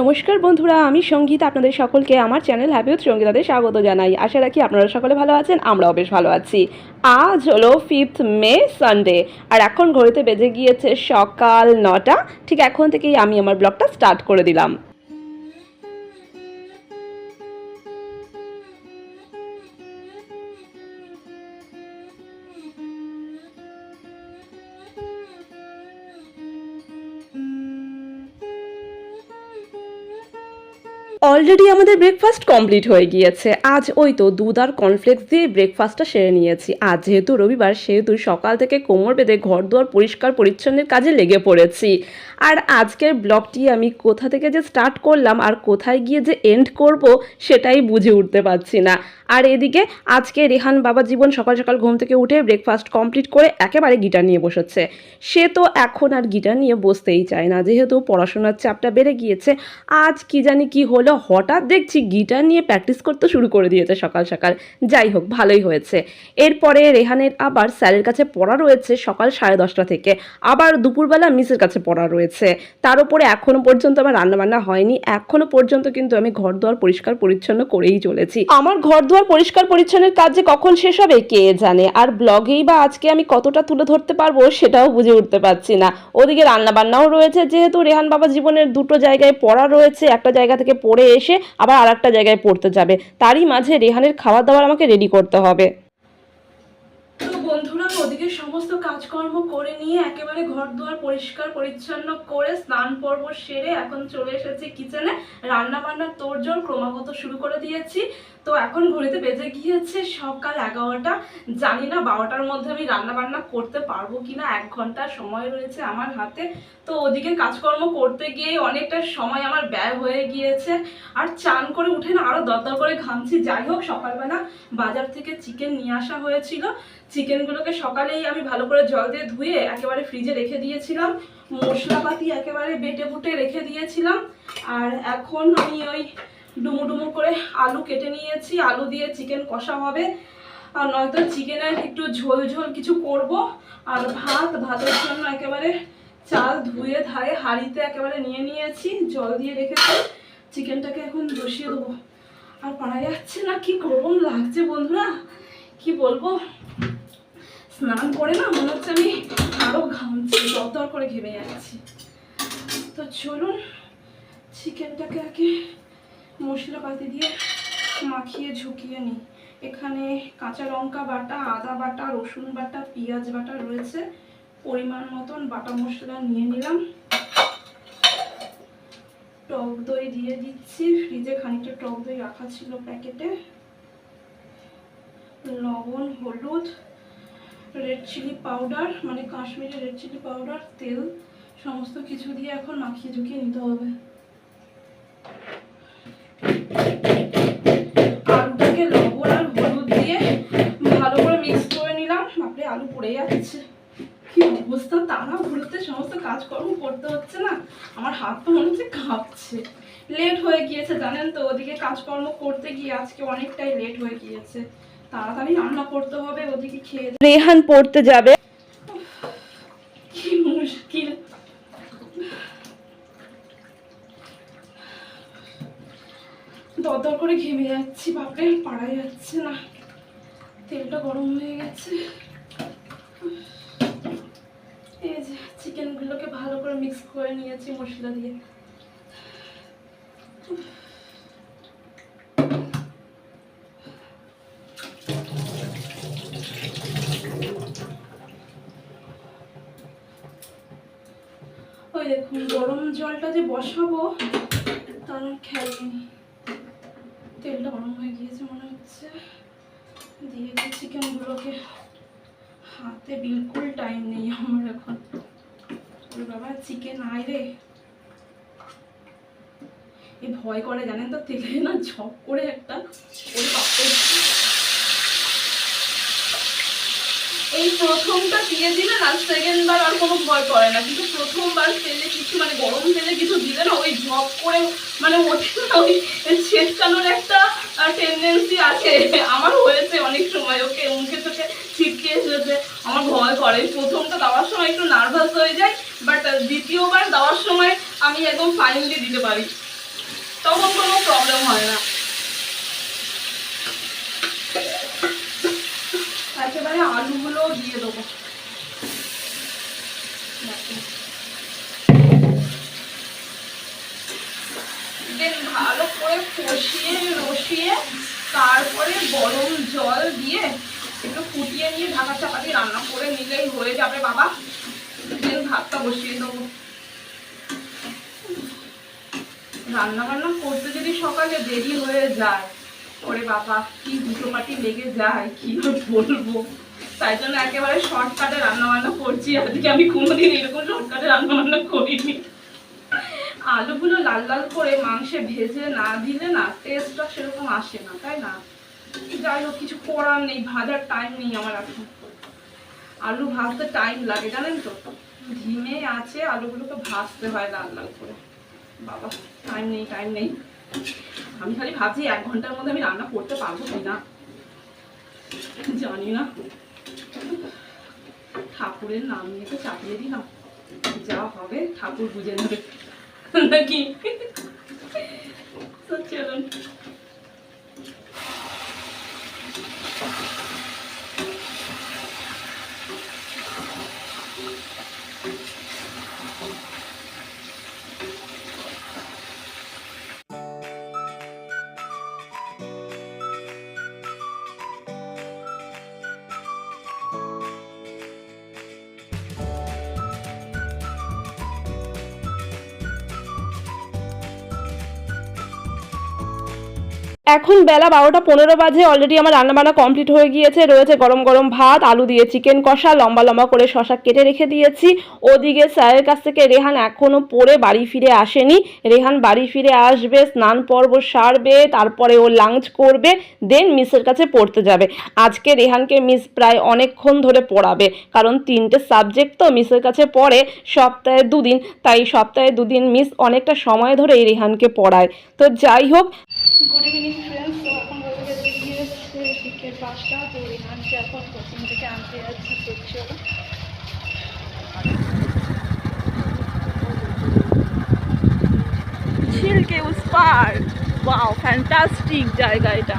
নমস্কার বন্ধুরা, আমি সংগীত, আপনাদের সকলকে আমার চ্যানেল হ্যাপি উইথ সঙ্গীতাদের স্বাগত জানাই। আশা রাখি আপনারা সকলে ভালো আছেন, আমরাও বেশ ভালো আছি। আজ হলো ফিফথ মে সানডে আর এখন ঘড়িতে বেজে গিয়েছে সকাল নটা। ঠিক এখন থেকেই আমি আমার ব্লগটা স্টার্ট করে দিলাম। অলরেডি আমাদের ব্রেকফাস্ট কমপ্লিট হয়ে গিয়েছে। আজ ওই তো দুধ আর কর্নফ্লেক্স দিয়ে ব্রেকফাস্টটা সেরে নিয়েছি। আজ যেহেতু রবিবার, সেহেতু সকাল থেকে কোমর বেঁধে ঘর দুয়ার পরিষ্কার পরিচ্ছন্নের কাজে লেগে পড়েছি। আর আজকের ব্লগটি আমি কোথা থেকে যে স্টার্ট করলাম আর কোথায় গিয়ে যে এন্ড করব সেটাই বুঝে উঠতে পারছি না। আর এদিকে আজকে রেহান বাবা জীবন সকাল সকাল ঘুম থেকে উঠে ব্রেকফাস্ট কমপ্লিট করে একেবারে গিটার নিয়ে বসেছে। সে তো এখন আর গিটার নিয়ে বসতেই চায় না। যেহেতু পড়াশোনার চাপটা বেড়ে গিয়েছে, আজ কি জানি কি হলো হঠাৎ দেখছি গিটার নিয়ে প্র্যাকটিস করতে শুরু করে দিয়েছে সকাল সকাল। যাই হোক, ভালোই হয়েছে। এরপরে রেহানের আবার স্যারের কাছে পড়া রয়েছে সকাল সাড়ে দশটা থেকে। আবার দুপুরবেলা মিসের কাছে পড়া রয়েছে। তার উপরে এখনও পর্যন্ত আমার রান্নাবান্না হয়নি। এখনও পর্যন্ত কিন্তু আমি ঘর দুয়ার পরিষ্কার পরিচ্ছন্ন করেই চলেছি। আমার ঘর দুয়ার পরিষ্কার পরিচ্ছন্নের কাজ যে কখন শেষ হবে, কে জানে? আর ব্লগেই বা আজকে আমি কতটা তুলে ধরতে পারব সেটাও বুঝে উঠতে পারছি না। ওদিকে রান্নাবান্নাও রয়েছে, যেহেতু রেহান বাবা জীবনের দুটো জায়গায় পড়া রয়েছে। একটা জায়গা থেকে পড়ে এসে আবার আর একটা জায়গায় পড়তে যাবে। তারই মাঝে রেহানের খাবার দাবার আমাকে রেডি করতে হবে। বন্ধুরা ওদিকে সমস্ত কাজকর্ম করে নিয়ে একেবারে ঘর দুয়ার পরিষ্কার, পরিচ্ছন্ন করে স্নান পর্ব সেরে এখন চলে এসেছি কিচেনে রান্না বান্নার তোড়জোড় ক্রমাগত শুরু করে দিয়েছি। তো এখন ঘড়িতে বেজে গিয়েছে সকাল এগারোটা। জানি না বারোটার মধ্যে আমি রান্না বান্না করতে পারব কিনা, এক ঘণ্টা সময় রয়েছে আমার হাতে। তো ওদিকে কাজকর্ম করতে গিয়ে অনেকটা সময় আমার ব্যয় হয়ে গিয়েছে। আর চান করে উঠে না আরও দরদর করে ঘামছি। যাই হোক, সকালবেলা বাজার থেকে চিকেন নিয়ে আসা হয়েছিল। চিকেনগুলোকে সকালেই আমি ভালো করে জল দিয়ে ধুয়ে একেবারে ফ্রিজে রেখে দিয়েছিলাম। মশলাপাতি একেবারে বেটে বুটে রেখে দিয়েছিলাম। আর এখন আমি ওই ডুমু ডুমু করে আলু কেটে নিয়েছি। আলু দিয়ে চিকেন কষা হবে। আর নয়তো চিকেনের একটু ঝোল ঝোল কিছু করব। আর ভাত, ভাতের জন্য একেবারে চাল ধুয়ে ধায়ে হাঁড়িতে একেবারে নিয়ে নিয়েছি। জল দিয়ে রেখেছি। চিকেনটাকে এখন বসিয়ে দেবো। আর পারা যাচ্ছে না, কি গরম লাগছে বন্ধুরা। কি বলব? স্নান করে না, মনে হচ্ছে আমি আরও ঘামছি দর করে ঘেমে যাচ্ছি। তো চলুন, চিকেনটাকে আগে মশলাপাতি দিয়ে মাখিয়ে ঝুঁকিয়ে নিই। এখানে কাঁচা লঙ্কা বাটা, আদা বাটা, রসুন বাটা, পেঁয়াজ বাটা রয়েছে। পরিমাণ মতন বাটা মশলা নিয়ে নিলাম। টক দই দিয়ে দিচ্ছি। ফ্রিজে খানিকটা টক দই রাখা ছিল প্যাকেটে। লবণ, হলুদ রেড চিলি পাউডার মানে কাশ্মীরি রেড চিলি পাউডার তেল, সমস্ত কিছু দিয়ে এখন মাখিয়ে ঝুঁকিয়ে নিতে হবে। আলুটাকে লবণ আর হলুদ দিয়ে ভালো করে মিক্স করে নিলাম। বাপরে, আলু পড়ে যাচ্ছে। কি অবস্থা? তারা ঘুরতে সমস্ত কাজকর্ম করতে হচ্ছে না? আমার হাত তো মনে হচ্ছে কাঁপছে। লেট হয়ে গিয়েছে, জানেন তো? ওদিকে কাজকর্ম করতে গিয়ে আজকে অনেকটাই লেট হয়ে গিয়েছে। তাড়াতাড়ি রান্না করতে হবে ওদিকে খেয়ে রেহান পড়তে যাবে। কি মুশকিল। দরদর করে ঘেমে যাচ্ছি বাপরে পারা যাচ্ছে না। তেলটা গরম হয়ে গেছে। এই যে চিকেনগুলোকে ভালো করে মিক্স করে নিয়েছি মশলা দিয়ে। দেখুন, গরম জলটা যে বসাবো, তার খেয়াল নেই তেলটা গরম হয়ে গিয়েছে মনে হচ্ছে। দিয়ে চিকেনগুলোকে। হাতে বিলকুল টাইম নেই আমার এখন। বাবা চিকেন আয় রে। এ ভয় করে জানেন তো, তেলে না ঝপ করে একটা ওরে বাপরে এই প্রথমটা দিয়ে দিলে না সেকেন্ড বার আর কোনো ভয় করে না। কিন্তু প্রথমবার তেলে কিছু মানে গরম তেলে কিছু দিলে না, ওই ঝপ করে মানে ওঠে না, ওই ছেটকানোর একটা টেন্ডেন্সি আছে। আমার হয়েছে অনেক সময়, ওকে মুখে চোখে ছিটকে এসেছে। আমার ভয় করে। প্রথমটা দেওয়ার সময় একটু নার্ভাস হয়ে যায় বাট দ্বিতীয়বার দেওয়ার সময় আমি একদম ফাইনালি দিতে পারি। তখন কোনো প্রবলেম হয় না। একেবারে আলুগুলো দিয়ে দেবো। ভালো করে কষিয়ে রসিয়ে তারপরে গরম জল দিয়ে একটু ফুটিয়ে নিয়ে ঢাকা চাপা দিয়ে রান্না করে নিলেই হয়ে যাবে বাবা। দেন ভাতটা বসিয়ে দেবো। রান্না বান্না করতে যদি সকালে দেরি হয়ে যায় ওরে বাবা, কি দুটো পাটি লেগে যায়, কি বলব? তাই জন্য একেবারে শর্টকাটে রান্না বান্না করছি। আজকে আমি কোনোদিন এরকম শর্টকাটে রান্না বান্না করিনি। আলুগুলো লাল লাল করে মাংসে ভেজে না দিলে না টেস্টটা সেরকম আসে না, তাই না? যাই হোক, কিছু করার নেই, ভাজার টাইম নেই আমার এখন। আলু ভাজতে টাইম লাগে, জানেন তো? ধিমে আছে, আলুগুলোকে ভাজতে হয় লাল লাল করে। বাবা টাইম নেই টাইম নেই। আমি খালি ভাবছি এক ঘণ্টার মধ্যে আমি রান্না করতে পারব কি না জানি না। ঠাকুরের নাম নিয়ে তো চাপিয়ে দিলাম। যা হবে ঠাকুর বুঝে নেবে। নাকি? চলুন এখন বেলা বারোটা পনেরো বাজে অলরেডি আমার রান্নাবান্না কমপ্লিট হয়ে গিয়েছে। রয়েছে গরম গরম ভাত, আলু দিয়ে চিকেন কষা, লম্বা লম্বা করে শশা কেটে রেখে দিয়েছি। ওদিকে স্যারের কাছ থেকে রেহান এখনও পরে বাড়ি ফিরে আসেনি। রেহান বাড়ি ফিরে আসবে, স্নান পর্ব সারবে, তারপরে ও লাঞ্চ করবে দেন মিসের কাছে পড়তে যাবে। আজকে রেহানকে মিস প্রায় অনেকক্ষণ ধরে পড়াবে। কারণ তিনটে সাবজেক্ট তো মিসের কাছে পড়ে সপ্তাহে দুদিন। তাই সপ্তাহে দুদিন মিস অনেকটা সময় ধরে এই রেহানকে পড়ায়। তো যাই হোক গুড ইভিনিং ফ্রেন্ডস তো এখন বলতে গেছে গিয়েছে বিকেল পাঁচটা তো রিহানকে এখন কোচিং থেকে আনতে যাচ্ছি করছে ঝিলকে উস পার ওয়াও ফ্যান্টাস্টিক জায়গা এটা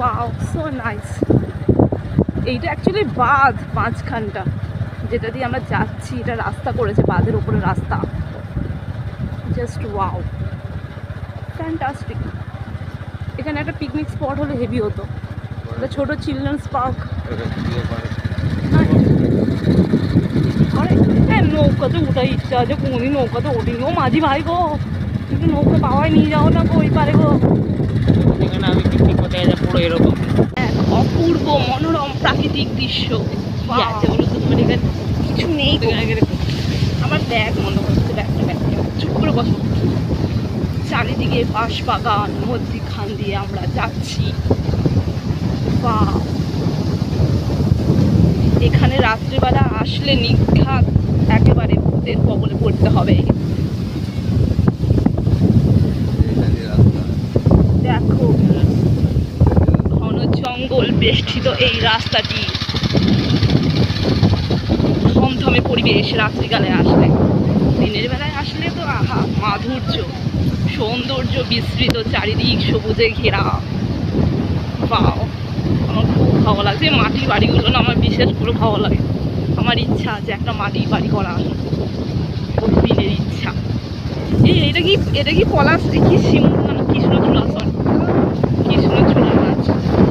ওয়াও সো নাইস এইটা অ্যাকচুয়ালি বাঁধ, মাঝখানটা। যেটা দিয়ে আমরা যাচ্ছি, এটা রাস্তা করেছে, বাঁধের ওপরে রাস্তা। জাস্ট ওয়াও ফ্যান্টাস্টিক এখানে একটা পিকনিক স্পট হলে হেভি হতো। ছোট চিলড্রেন্স পার্ক হ্যাঁ নৌকাতে ওঠার ইচ্ছা আছে। কোনোদিন নৌকাতে ওঠিনি। ও মাঝি ভাই গো কিন্তু নৌকা পাওয়ায় নিয়ে যাও না গো, ওই পারে গো। এখানে আমি পিকনিক করতে গেছে পুরো এরকম। অপূর্ব মনোরম প্রাকৃতিক দৃশ্য। কি আছে বলো তো তোমার এখানে কিছু নেই আমার ব্যাগ মনে হচ্ছে ব্যাগটা ব্যাগ চুপ করে বসো। চারিদিকে বাঁশ বাগান মধ্যিখান দিয়ে আমরা যাচ্ছি। বাহ এখানে রাত্রিবেলা আসলে নিঘাত একেবারে ভূতের কবলে পড়তে হবে দেখো ঘন জঙ্গল বেষ্টিত এই রাস্তাটি। থমথমে পরিবেশ রাত্রিকালে আসলে। দিনের বেলায় আসলে তো, আহা, মাধুর্য, সৌন্দর্য বিস্তৃত চারিদিক সবুজে ঘেরা। বাও আমার খুব ভালো লাগছে। মাটির বাড়িগুলো না আমার বিশেষ করে ভালো লাগে। আমার ইচ্ছা আছে একটা মাটির বাড়ি করা দিনের ইচ্ছা। এই এটা কি এটা কি পলাশ? কি শিমুল? না কৃষ্ণচূড়া কৃষ্ণচূড়া গাছ একটু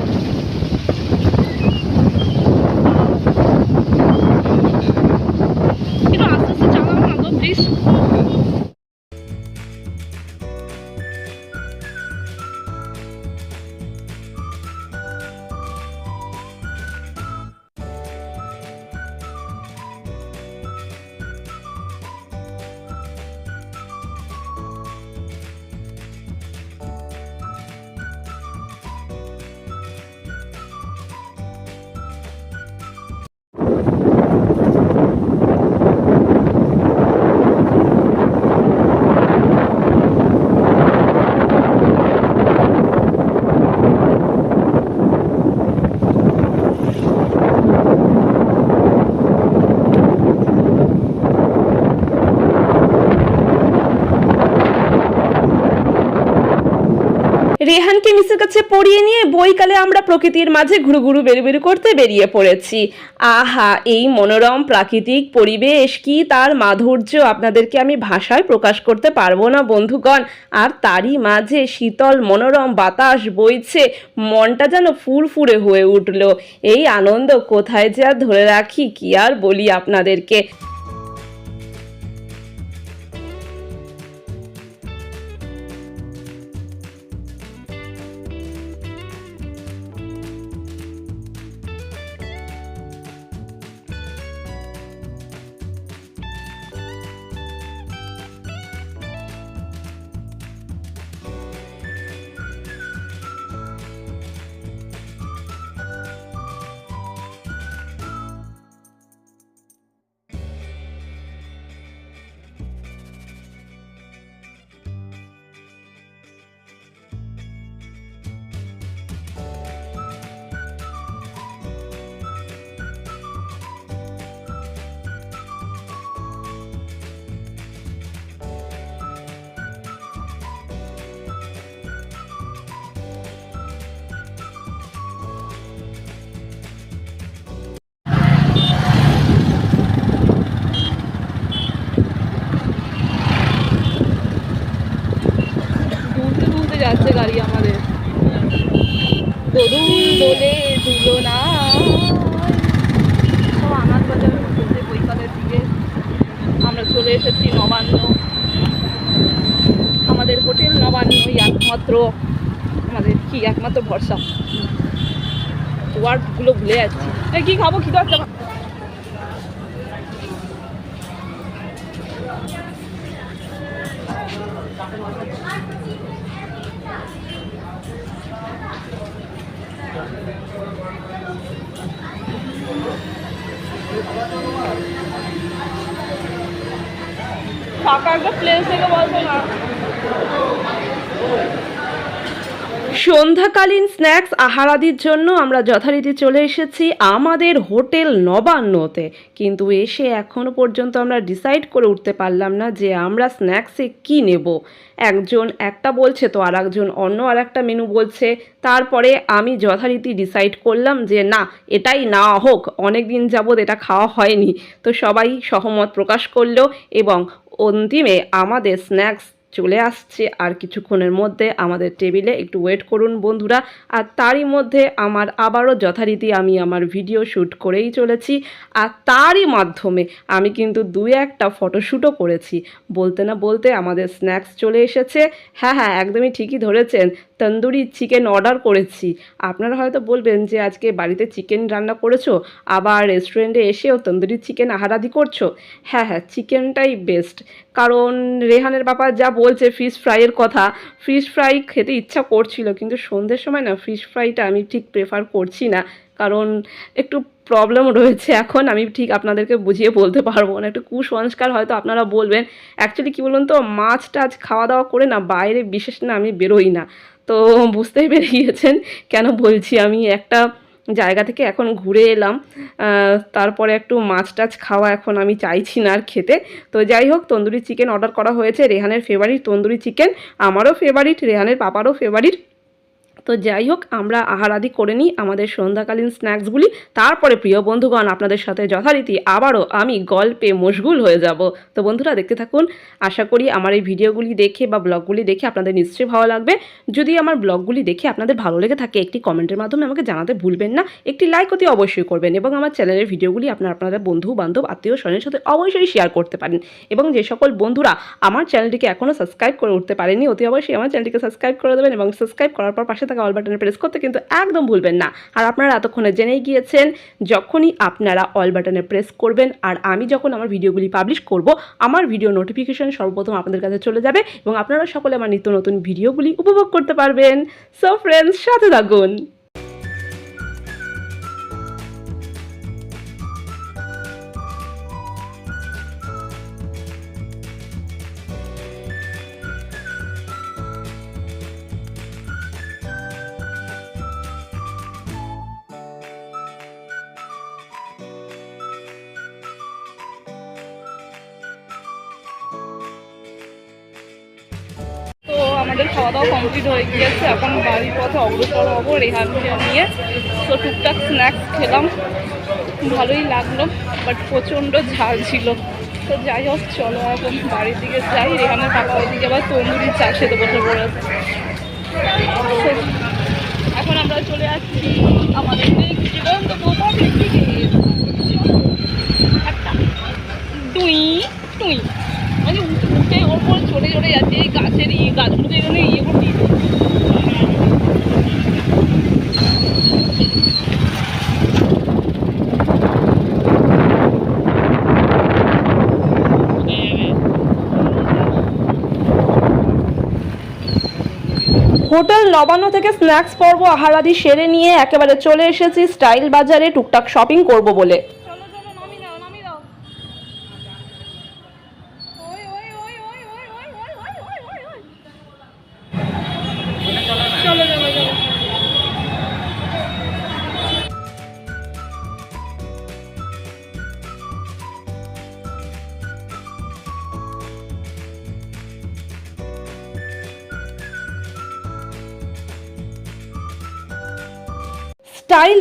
বইকে মিসের কাছে পড়িয়ে নিয়ে বইকালে আমরা প্রকৃতির মাঝে ঘুরু ঘুরু বেরু বেরু করতে বেরিয়ে পড়েছি। আহা, এই মনোরম প্রাকৃতিক পরিবেশ কি তার মাধুর্য? আপনাদেরকে আমি ভাষায় প্রকাশ করতে পারব না, বন্ধুগণ। আর তারই মাঝে শীতল মনোরম বাতাস বইছে, মনটা যেন ফুরফুরে হয়ে উঠল। এই আনন্দ কোথায় যে আর ধরে রাখি, কি আর বলি আপনাদেরকে? যাচ্ছে গাড়ি আমাদের। দোদুল দোলে দুলো না। সব বাজার বৈকালের দিকে। আমরা চলে এসেছি নবান্ন। আমাদের হোটেল নবান্নই একমাত্র। আমাদের কি একমাত্র ভরসা। ওয়ার্ডগুলো ভুলে যাচ্ছি। কি খাব? কি সন্ধ্যাকালীন স্ন্যাক্স আহারাদির জন্য আমরা যথারীতি চলে এসেছি আমাদের হোটেল নবান্নতে। কিন্তু এসে এখনও পর্যন্ত আমরা ডিসাইড করে উঠতে পারলাম না যে আমরা স্ন্যাক্সে কি নেব। একজন একটা বলছে তো আর একজন অন্য আর একটা মেনু বলছে। তারপরে আমি যথারীতি ডিসাইড করলাম যে না, এটাই না হোক অনেক দিন যাবৎ এটা খাওয়া হয়নি। তো সবাই সহমত প্রকাশ করল এবং অন্তিমে আমাদের স্ন্যাক্স চলে আসছে। আর কিছুক্ষণের মধ্যে আমাদের টেবিলে একটু ওয়েট করুন বন্ধুরা। আর তারই মধ্যে আমার আবারও যথারীতি আমি আমার ভিডিও শ্যুট করেই চলেছি। আর তারই মাধ্যমে আমি কিন্তু দু একটা ফটোশ্যুটও করেছি। বলতে না বলতে আমাদের স্ন্যাক্স চলে এসেছে। হ্যাঁ হ্যাঁ একদমই ঠিকই ধরেছেন। তন্দুরি চিকেন অর্ডার করেছি। আপনারা হয়তো বলবেন যে আজকে বাড়িতে চিকেন রান্না করেছ, আবার রেস্টুরেন্টে এসেও তন্দুরি চিকেন আহারাদি করছ। হ্যাঁ হ্যাঁ চিকেনটাই বেস্ট কারণ রেহানের বাবা যা বলছে ফিশ ফ্রাইয়ের কথা। ফিশ ফ্রাই খেতে ইচ্ছা করছিল, কিন্তু সন্ধ্যের সময় না ফিশ ফ্রাইটা আমি ঠিক প্রেফার করছি না। কারণ একটু প্রবলেম রয়েছে এখন, আমি ঠিক আপনাদেরকে বুঝিয়ে বলতে পারব না। একটু কুসংস্কার হয়তো আপনারা বলবেন। অ্যাকচুয়ালি কী বলুন তো মাছ টাছ খাওয়া দাওয়া করে না, বাইরে বিশেষ না আমি বেরোই না। তো বুঝতেই পেরে গিয়েছেন কেন বলছি আমি একটা জায়গা থেকে এখন ঘুরে এলাম। তারপরে একটু মাছ টাছ খাওয়া এখন আমি চাইছি না আর খেতে। তো যাই হোক, তন্দুরি চিকেন অর্ডার করা হয়েছে। রেহানের ফেভারিট তন্দুরি চিকেন আমারও ফেভারিট রেহানের পাপারও ফেভারিট তো যাই হোক, আমরা আহারাদি করে নিই আমাদের সন্ধ্যাকালীন স্ন্যাক্সগুলি। তারপরে, প্রিয় বন্ধুগণ, আপনাদের সাথে যথারীতি আবারও আমি গল্পে মশগুল হয়ে যাব। তো বন্ধুরা, দেখতে থাকুন। আশা করি আমার এই ভিডিওগুলি দেখে বা ব্লগগুলি দেখে আপনাদের নিশ্চয়ই ভালো লাগবে। যদি আমার ব্লগগুলি দেখে আপনাদের ভালো লেগে থাকে, একটি কমেন্টের মাধ্যমে আমাকে জানাতে ভুলবেন না। একটি লাইক অতি অবশ্যই করবেন এবং আমার চ্যানেলের ভিডিওগুলি আপনার, আপনাদের বন্ধু, বান্ধব, আত্মীয়, স্বজনের সাথে অবশ্যই শেয়ার করতে পারেন। এবং যে সকল বন্ধুরা আমার চ্যানেলটিকে এখনও সাবস্ক্রাইব করে উঠতে পারেনি, অতি অবশ্যই আমার চ্যানেলটিকে সাবস্ক্রাইব করে দেবেন এবং সাবস্ক্রাইব করার পর পাশে থাকা অল বাটনে প্রেস করতে কিন্তু একদম ভুলবেন না। আর আপনারা এতক্ষণে জেনেই গিয়েছেন, যখনই আপনারা অল বাটনে প্রেস করবেন আর আমি যখন আমার ভিডিওগুলি পাবলিশ করব, আমার ভিডিও নোটিফিকেশন সর্বপ্রথম আপনাদের কাছে চলে যাবে এবং আপনারা সকলে আমার নিত্য নতুন ভিডিওগুলি উপভোগ করতে পারবেন। সো ফ্রেন্ডস সাথে থাকুন। আমাদের খাওয়া দাওয়া কমপ্লিট হয়ে গিয়েছে। এখন বাড়ির পথে অগ্রসর হব রেহানকে নিয়ে। তো টুকটাক স্ন্যাক্স খেলাম। ভালোই লাগল বাট প্রচণ্ড ঝাল ছিল। তো যাই হোক, চলো এখন বাড়ির দিকে যাই। রেহানের পাপা ওইদিকে আবার তন্দুরি চা খেতে বসে পড়েছে এখন আমরা চলে আসছি আমাদের জীবন্ত একটা। টুই টুই। মানে উঠে ওর পর চড়ে চড়ে যাচ্ছে। গাছের গাছগুলোকে এখানে ইয়ে করে হোটেল নবান্ন থেকে স্ন্যাক্স পর্ব, আহারাদি সেরে নিয়ে একেবারে চলে এসেছি স্টাইল বাজারে টুকটাক শপিং করব বলে।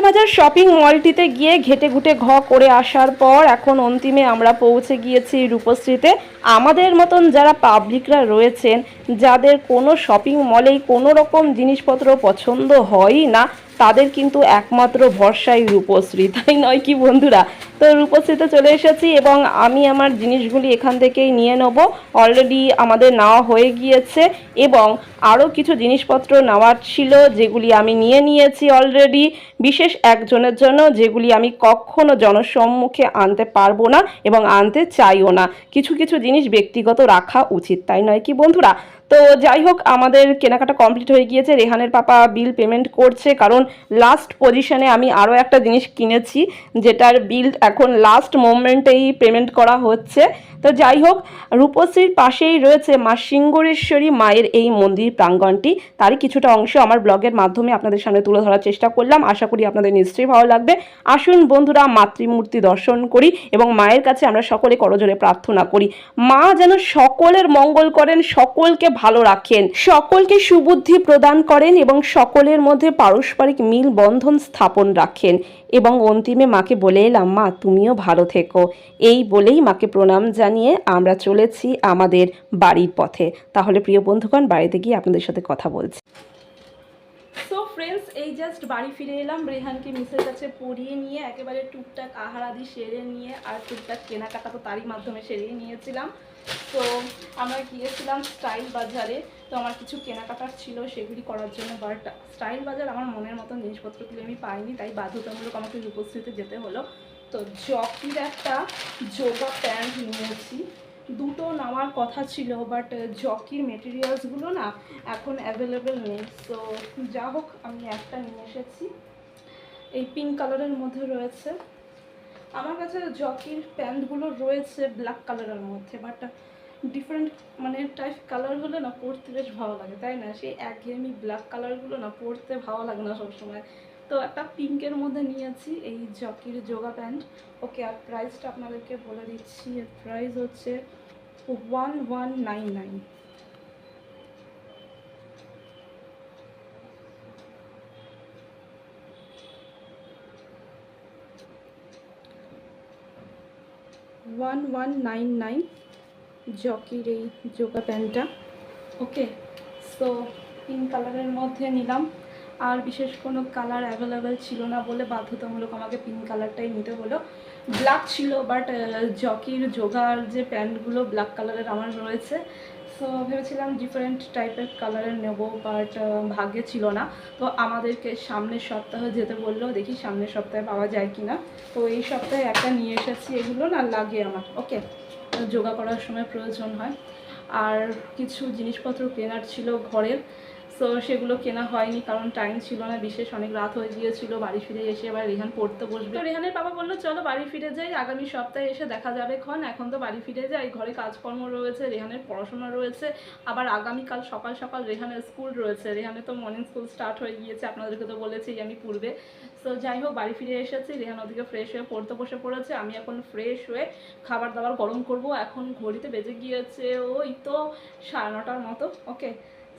বাজার শপিং মলটিতে গিয়ে ঘেটে ঘুটে ঘ করে আসার পর এখন অন্তিমে আমরা পৌঁছে গিয়েছি রূপশ্রীতে। আমাদের মতন যারা পাবলিকরা রয়েছেন, যাদের কোনো শপিং মলেই কোনো রকম জিনিসপত্র পছন্দ হয় না তাদের কিন্তু একমাত্র ভরসাই রূপশ্রী, তাই নয় কি বন্ধুরা? তো রূপশ্রীতে চলে এসেছি এবং আমি আমার জিনিসগুলি এখান থেকেই নিয়ে নেব। অলরেডি আমাদের নেওয়া হয়ে গিয়েছে এবং আরও কিছু জিনিসপত্র নেওয়ার ছিল যেগুলি আমি নিয়ে নিয়েছি অলরেডি বিশেষ একজনের জন্য যেগুলি আমি কখনো জনসম্মুখে আনতে পারব না এবং আনতে চাইও না। কিছু কিছু জিনিস ব্যক্তিগত রাখা উচিত, তাই নয় কি বন্ধুরা? তো যাই হোক, আমাদের কেনাকাটা কমপ্লিট হয়ে গিয়েছে। রেহানের পাপা বিল পেমেন্ট করছে, কারণ লাস্ট পজিশনে আমি আরও একটা জিনিস কিনেছি, যেটার বিল এখন লাস্ট মোমেন্টেই পেমেন্ট করা হচ্ছে। তো যাই হোক, রূপশ্রীর পাশেই রয়েছে মা সিঙ্গরেশ্বরী মায়ের এই মন্দির প্রাঙ্গণটি তারই কিছুটা অংশ আমার ব্লগের মাধ্যমে আপনাদের সামনে তুলে ধরার চেষ্টা করলাম। আশা করি আপনাদের নিশ্চয়ই ভালো লাগবে। আসুন বন্ধুরা, মাতৃমূর্তি দর্শন করি এবং মায়ের কাছে আমরা সকলে করজোরে প্রার্থনা করি। মা যেন সকলের মঙ্গল করেন, সকলকে ভালো রাখেন। সকলকে সুবুদ্ধি প্রদান করেন এবং সকলের মধ্যে পারস্পরিক মিল বন্ধন স্থাপন রাখেন। এবং অন্তিমে মাকে বলে এলাম, মা, তুমিও ভালো থেকো। এই বলেই মাকে প্রণাম জানিয়ে আমরা চলেছি আমাদের বাড়ির পথে। তাহলে প্রিয় বন্ধুগণ, বাড়িতে গিয়ে আপনাদের সাথে কথা বলছি। সো ফ্রেন্ডস এই জাস্ট বাড়ি ফিরে এলাম। রেহানকে মিসের কাছে পড়িয়ে নিয়ে একেবারে টুকটাক আহার আদি সেরে নিয়ে আর টুকটাক কেনাকাটা তো তারই মাধ্যমে সেরেই নিয়েছিলাম। তো আমরা গিয়েছিলাম স্টাইল বাজারে, তো আমার কিছু কেনাকাটার ছিল সেগুলি করার জন্য বাট স্টাইল বাজার আমার মনের মতন জিনিসপত্রগুলি আমি পাইনি, তাই বাধ্যতামূলক আমাকে উপস্থিতে যেতে হলো। তো জকির একটা যোগা প্যান্ট নিয়েছি। দুটো নেওয়ার কথা ছিল বাট জকির মেটেরিয়ালসগুলো না এখন অ্যাভেলেবেল নেই। তো যা হোক আমি একটা নিয়ে এসেছি। এই পিঙ্ক কালারের মধ্যে রয়েছে। আমার কাছে জকির প্যান্টগুলো রয়েছে ব্ল্যাক কালারের মধ্যে বাট ডিফারেন্ট মানে টাইপ কালার হলে না পরতে বেশ ভালো লাগে, তাই না? সেই একঘেয়েমি ব্ল্যাক কালারগুলো না পরতে ভালো লাগে না সবসময়। তো একটা পিঙ্কের মধ্যে নিয়েছি, এই জকির যোগা প্যান্ট। ওকে, আর প্রাইসটা আপনাদেরকে বলে দিচ্ছি, এর প্রাইস হচ্ছে one one nine nine one one nine nine জকির এই যোগা প্যান্টটা ওকে সো পিঙ্ক কালারের মধ্যে নিলাম। আর বিশেষ কোনো কালার অ্যাভেলেবেল ছিল না বলে বাধ্যতামূলক আমাকে পিঙ্ক কালারটাই নিতে হলো। ব্ল্যাক ছিল বাট জকির যোগার যে প্যান্টগুলো ব্ল্যাক কালারের আমার রয়েছে। সো ভেবেছিলাম ডিফারেন্ট টাইপের কালারের নেব বাট ভাগ্যে ছিল না। তো আমাদেরকে সামনের সপ্তাহে যেতে বলল, দেখি সামনের সপ্তাহে পাওয়া যায় কি না তো এই সপ্তাহে একটা নিয়ে এসেছি এগুলো না লাগে আমার ওকে যোগা করার সময় প্রয়োজন হয়। আর কিছু জিনিসপত্র কেনার ছিল ঘরের। সো সেগুলো কেনা হয়নি, কারণ টাইম ছিল না। বিশেষ অনেক রাত হয়ে গিয়েছিল, বাড়ি ফিরে এসে আবার রেহান পড়তে বসবে। তো রেহানের বাবা বলল, চলো বাড়ি ফিরে যাই, আগামী সপ্তাহে এসে দেখা যাবে ক্ষণ। এখন তো বাড়ি ফিরে যাই, ঘরে কাজকর্ম রয়েছে, রেহানের পড়াশোনা রয়েছে। আবার আগামীকাল সকাল সকাল রেহানের স্কুল রয়েছে। রেহানের তো মর্নিং স্কুল স্টার্ট হয়ে গিয়েছে, আপনাদেরকে তো বলেছি আমি পূর্বে। সো যাই হোক, বাড়ি ফিরে এসেছি, রেহান ওদিকে ফ্রেশ হয়ে পড়তে বসে পড়েছে। আমি এখন ফ্রেশ হয়ে খাবার দাবার গরম করব। এখন ঘড়িতে বেজে গিয়েছে, ওই তো সাড়ে নটার মতো। ওকে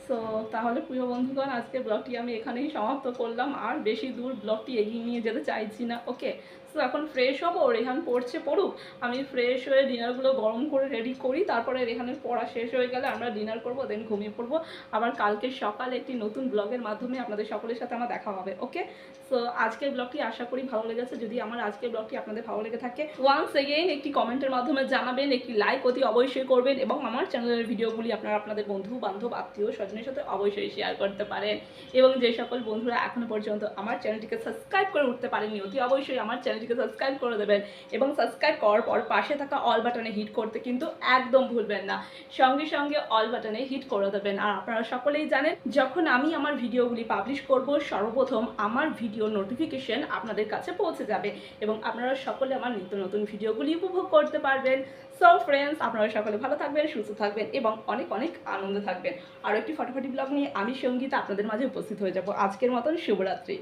সো তাহলে প্রিয় বন্ধুগণ আজকে ব্লগটি আমি এখানেই সমাপ্ত করলাম। আর বেশি দূর ব্লগটি এগিয়ে নিয়ে যেতে চাইছি না ওকে সো এখন ফ্রেশ হব, রেহান পড়ছে পড়ুক। আমি ফ্রেশ হয়ে ডিনারগুলো গরম করে রেডি করি, তারপরে রেহানের পড়া শেষ হয়ে গেলে আমরা ডিনার করব দেন ঘুমিয়ে পড়ব। আবার কালকে সকালে একটি নতুন ব্লগের মাধ্যমে আপনাদের সকলের সাথে আমার দেখা হবে ওকে সো আজকের ব্লগটি আশা করি ভালো লেগেছে। যদি আমার আজকের ব্লগটি আপনাদের ভালো লেগে থাকে ওয়ান্স এগেইন একটি কমেন্টের মাধ্যমে জানাবেন, একটি লাইক অতি অবশ্যই করবেন এবং আমার চ্যানেলের ভিডিওগুলি আপনারা আপনাদের বন্ধু, বান্ধব, আত্মীয়, স্বজনের সাথে অবশ্যই শেয়ার করতে পারেন। এবং যে সকল বন্ধুরা এখনও পর্যন্ত আমার চ্যানেলটিকে সাবস্ক্রাইব করে উঠতে পারেননি, অতি অবশ্যই আমার চ্যানেলটিকে সাবস্ক্রাইব করে দেবেন এবং সাবস্ক্রাইব করার পর পাশে থাকা অল বাটনে হিট করতে কিন্তু একদম ভুলবেন না। সঙ্গে সঙ্গে অল বাটনে হিট করে দেবেন। আর আপনারা সকলেই জানেন, যখন আমি আমার ভিডিওগুলি পাবলিশ করব, সর্বপ্রথম আমার ভিডিও নোটিফিকেশন আপনাদের কাছে পৌঁছে যাবে এবং আপনারা সকলে আমার নিত্য নতুন ভিডিওগুলি উপভোগ করতে পারবেন। সো ফ্রেন্ডস আপনারা সকলে ভালো থাকবেন, সুস্থ থাকবেন এবং অনেক অনেক আনন্দে থাকবেন। আরও একটি ফটোফটি ব্লগ নিয়ে আমি সঙ্গীতা আপনাদের মাঝে উপস্থিত হয়ে যাব। আজকের মতন শুভরাত্রি।